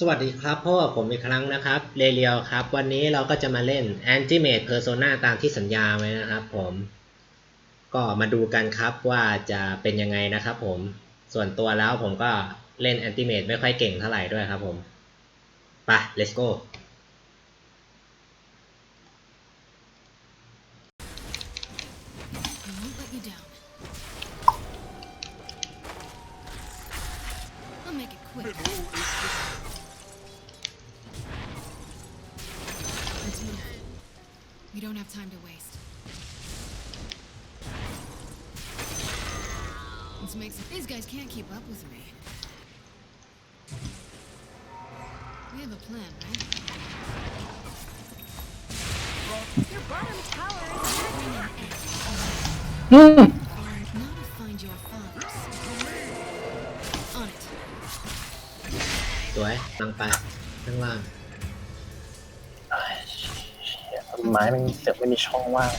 สวัสดีครับพบกับผมอีกครั้งนะครับเรเรียวครับ วันนี้เราก็จะมาเล่น Antimate Persona ตามที่สัญญาไว้นะครับผม ก็มาดูกันครับว่าจะเป็นยังไงนะครับผม ส่วนตัวแล้วผมก็เล่น Antimate ไม่ค่อยเก่งเท่าไหร่ด้วยครับผมไป let's go don't have time to waste. Let's make some. These guys can't keep up with me. We have a plan, right? Your bottom tower is Now to find your fathers. On it. สวยลังไปข้างล่าง ไม้มันเสือกไม่มีช่องว่าง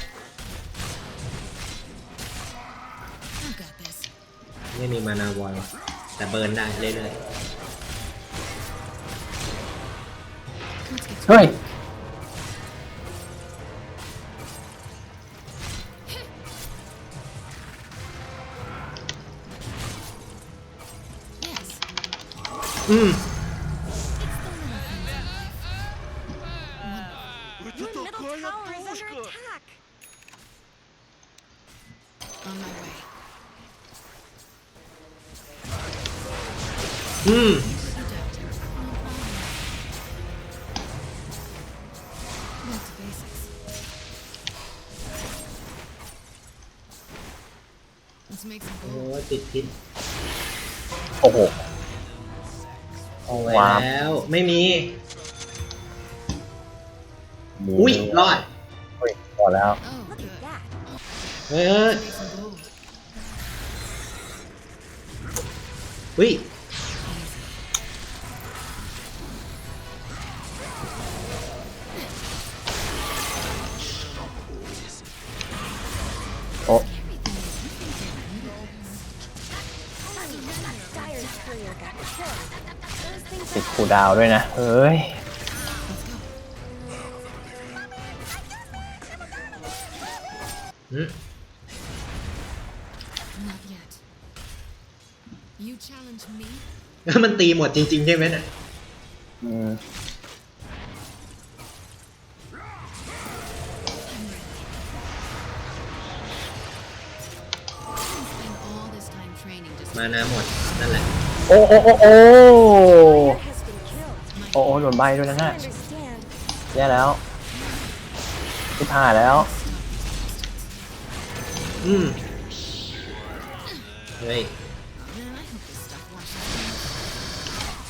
I've got this. ไม่มีมานาวอยแต่เบิร์นได้เรื่อย Let's get to เฮ้ย Yes. ๆอืม make some โอ้ gold. ติดพิษโอ้โห เอาไว้ว้าวแล้ว ไม่มีมีอุ้ยรอดเฮ้ยพอแล้ว Oh, Look good. at that. เฮ้ยเฮ้ย Make some gold. อุ้ย ดคูลดาวน์ด้วยนะเฮ้ย Let's go. อืม Not yet. You challenge me? แล้วมันตีหมดจริงๆใช่ไหมเนี่ยอืม Spend all this time training just มานาหมดนั่นแหละ โอ้โอ้โอ้โอ้ โอ้โอ้โดนใบด้วยนะ I น่ะ understand. แย่แล้วที่ผ่านแล้ว อืมเฮ้ย Man, I hope this stuff washes out.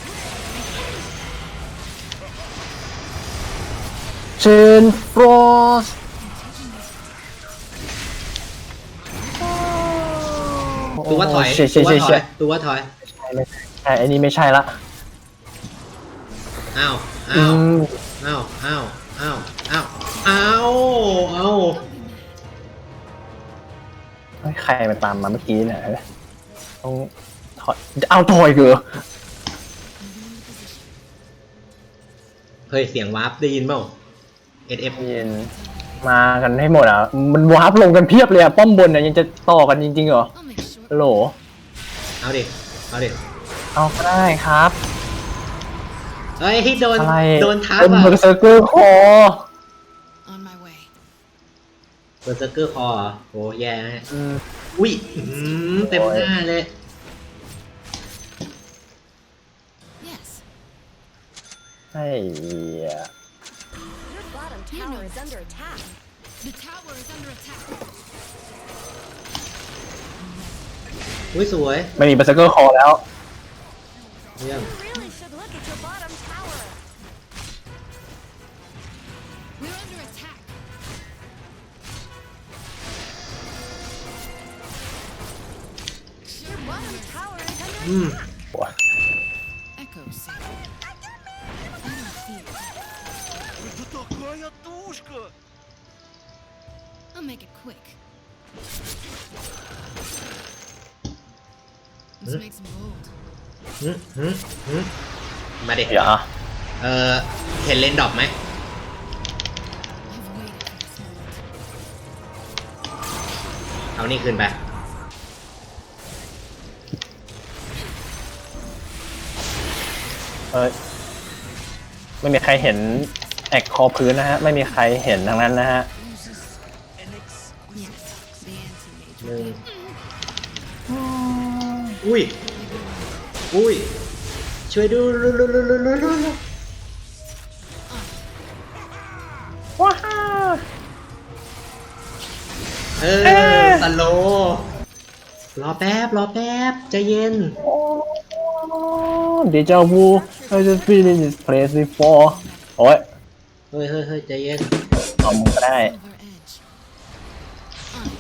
เชนฟรอสตัวว่าถอยใช่ตัใช่วว่าถอใช่ใช่ยตัวว่าถอยใช่อันนี้ไม่ใช่ละ อ้าวอือ้าวมอ้าวอ้าวอ้าวอ้าวอ้าวอ้าวเฮ้ยใครมาตามมาเมื่อกี้เนี่ยต้องถอยเอาถอยเกอเฮ้ยเสียงวาร์ปได้ยินเปล่า SF เย็นมากันให้หมดอะ มันวาร์ปลงกันเพียบเลยอะ ป้อมบนอะยังจะต่อกันจริงๆเหรอ I'll make sure. ฮัลโหลเอาดิ เอาดิ เอาก็ได้ครับ เฮ้ยโดนอะไรโดนทับเป็นอะเบอร์เซอร์เกอร์คอ On my way. เบอร์เซอร์เกอร์คอร์เหรอโอ้แย่ฮะอืมอุ้ยอื้อหือเต็มหน้าเลย Yes. ใช่เหี้ย Your bottom tower is under attack. The tower is under attack. อุ้ยสวยไม่มีเบอร์เซอร์เกอร์คอแล้วเยี่ยม You really some gold. หืมหืมหืมมาเด็กเดี๋ยวอะเออเห็นเลนดรอปไหม I've waited for this moment. เอานี่คืนไป เออไม่มีใครเห็นแอกคอพื้นนะฮะ ไม่มีใครเห็นทั้งนั้นนะฮะ Yes, the anti-mage หนึ่งอุ้ย อุ้ย ช่วยดูลุลุลุลุลุลุลุว้าเออสโลว์รอแป๊บ รอแป๊บใจเย็นเด จาวู I just been in this place before โอ้ยเฮ้ยเฮ้ยเฮ้ยใจเย็นเอามึงก็ได้ over edge. On it.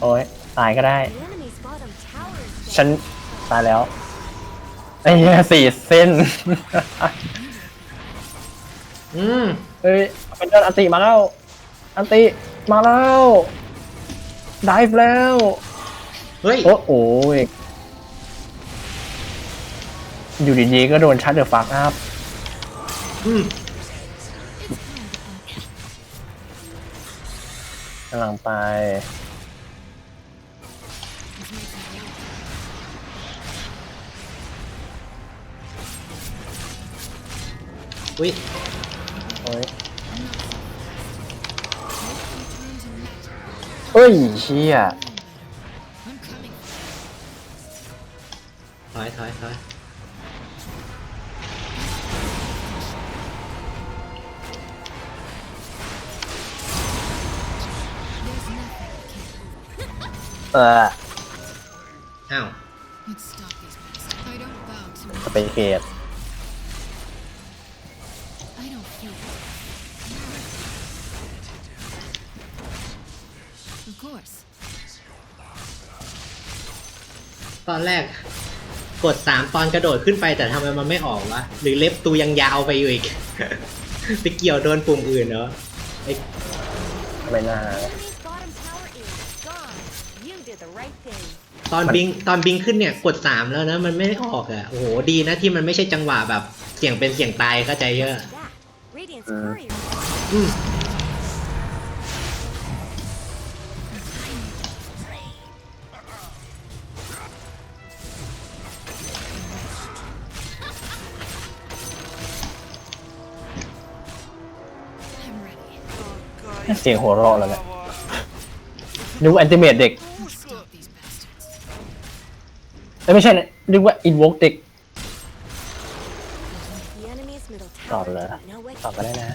โอ้ยตายก็ได้ The enemy's bottom tower is down. ฉันตายแล้ว ไอ้เหี้ยสี่เส้น อืมเฮ้ยเป็นเดินอันติมาแล้ว อันติมาแล้วดิฟแล้ว เฮ้ย โอ้โอ้ย อยู่ดีๆก็โดนชัดเดอะฟักอัพอืมกำลังไป อุ้ยโอ้ยเอ้ยเชี่ย เอออ้าว Let's stop these bastards. I don't bow to สเปเกต I don't feel it. Of course. ตอนแรกกดสามตอนกระโดดขึ้นไปแต่ทำไมมันไม่ออกวะ หรือเล็บตูยังยาวไปอยู่อีก ไปเกี่ยวโดนปุ่มอื่นเนาะไอ้ไม่น่า ตอนบิงตอนบิงขึ้นเนี่ยกดสามแล้วนะมันไม่ได้ออกอะ่ะโอ้โหดีนะที่มันไม่ใช่จังหวะแบบเสียงเป็นเสียงตายเข้าใจเยอะ That Radiant's Mm. courier. อืม I'm ready. เสียงหัวเราะแล้วเนี่ยนึกว่าแอนติเมตเด็ก เอ้ยไม่ใช่นะนึกว่าอินว k เด็ก The enemy's middle ต่อ tower. เลย No way. ต่อก็ได้นะ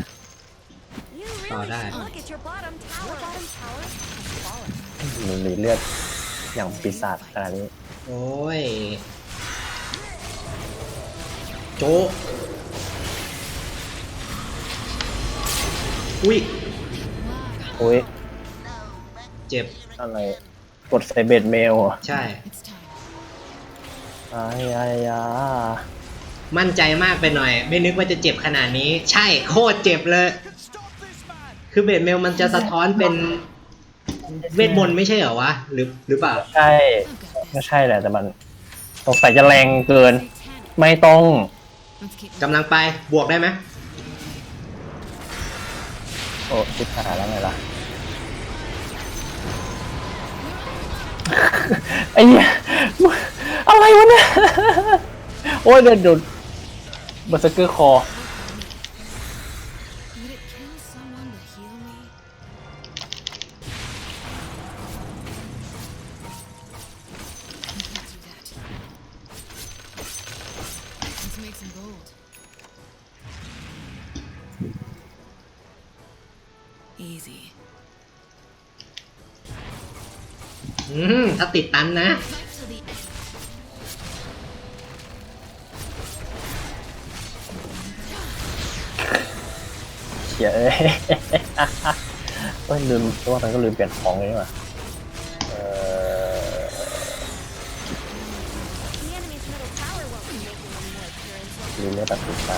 You Oh, really that. should look at your bottom tower. Your bottom tower has fallen. มันมีเลือดอย่างปีศาจขนาดนี้โอ้ย โจะอุ้ยอุ้ย เจ็บ อะไร กดใส่เบดเมลเหรอใช่ It's time. อายอายามั่นใจมากไปหน่อย ไม่นึกว่าจะเจ็บขนาดนี้ ใช่โคตรเจ็บเลย Stop this man! คือเบดเมลมันจะสะท้อนเป็นเวทมนต์ไม่ใช่เหรอวะ หรือหรือเปล่า ใช่ I've got ไม่ this. ใช่แหละแต่มันสงสัยจะแรงเกิน Satanic. ไม่ต้อง Let's keep กำลังไปบวกได้ไหมโอ้ชิบหายแล้วไงล่ะ ไอ้เหี้ยอะไรวะเนี่ย โอ้ยเดินโดนเบอร์เซอร์เกอร์คอ ถ้าติดตันนะ เฉยเอ้ยลืมตัวมันก็ลืมเปลี่ยนของเลยไหว่ะลืมเลือกตัดสินมา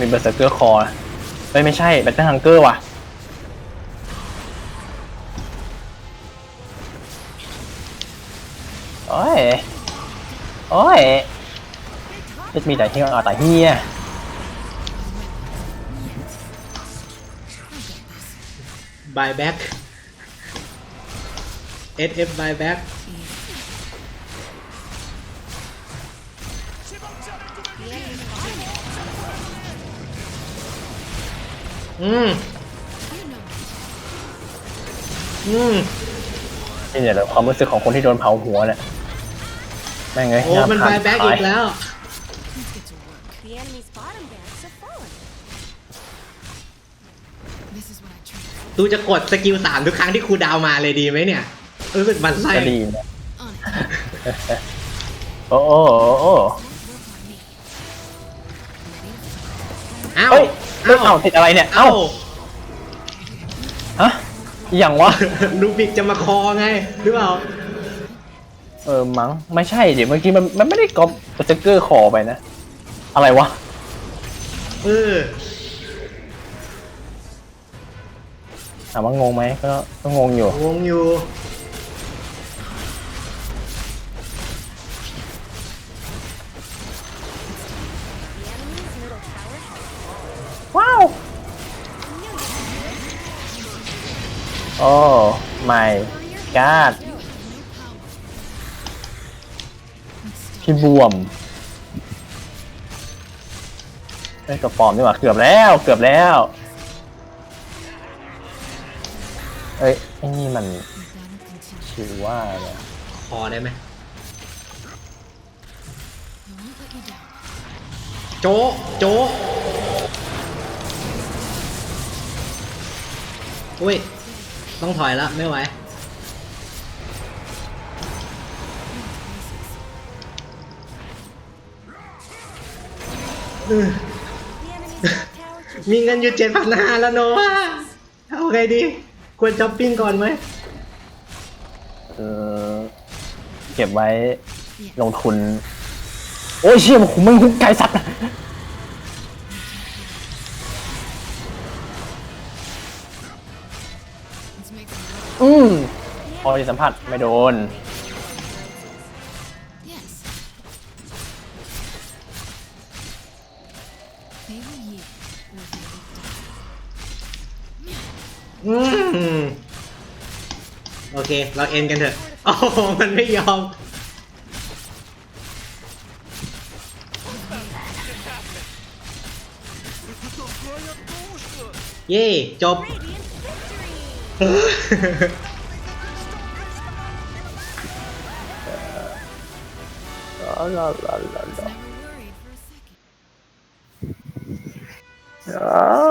มีเบอร์เซอร์เกอร์คอนะเอ้ยไม่ใช่แบตเตอร์ฮังเกอร์ว่ะ โอ้ย โอ้ยจะมีแต่เที่เอาแต่เฮียบายแบ็ก SF บ อืมอืมนี่เนี่ยแหละความรู้สึกของคนที่โดนเผาหัวเนี่ยแม่งเอ้ยโอ้มันห้บายแบ็กอีกแล้ว Let's get to work. The enemy's bottom barracks have fallen. This is what I trained ตูจะกดสกิลสามทุกครั้งที่ครูดาวมาเลยดีไหมเนี่ยรู้สึกมันไส้ก็ดีนะ for. On it. โอ้โอ้โอ้โอ้ Work on me. อ้าวเฮ้ย เรื่องเอาติดอะไรเนี่ยเอ้าเอ้า ฮะอหย่างวะ ลูบิกจะมาคอไงหรือเปล่าเออมั้งไม่ใช่เดี๋ยวเมื่อกี้มันมันไม่ได้ก๊อปสเตกเกอร์คอไปนะ อะไรวะ เออถามว่างงไหมก็ก็งงอยู่งงอยู่ โอ้ my god พี่บวมไอ้กระปอมนี่หว่าเกือบแล้วเกือบแล้ว เอ้ยไอ้นี่มันชื่อว่าเนี่ยคอได้ไหมโจะโจะอุ้ย ต้องถอยละไม่ไหว the enemy's top tower just มีเงินอยู่เจ็ดพันห้าแล้วโนวาเอาไงดี ควรช้อปปิ้งก่อนไหมเออเก็บไว้ลงทุน โอ้ยเชี่ยมันมึงไกลสัตว์ อืมพอดีสัมผัสไม่โดนอืมโอเค เราเอ็นกันเถอะโอ้โหมันไม่ยอม เย่จบ 아, 라라라라. 야.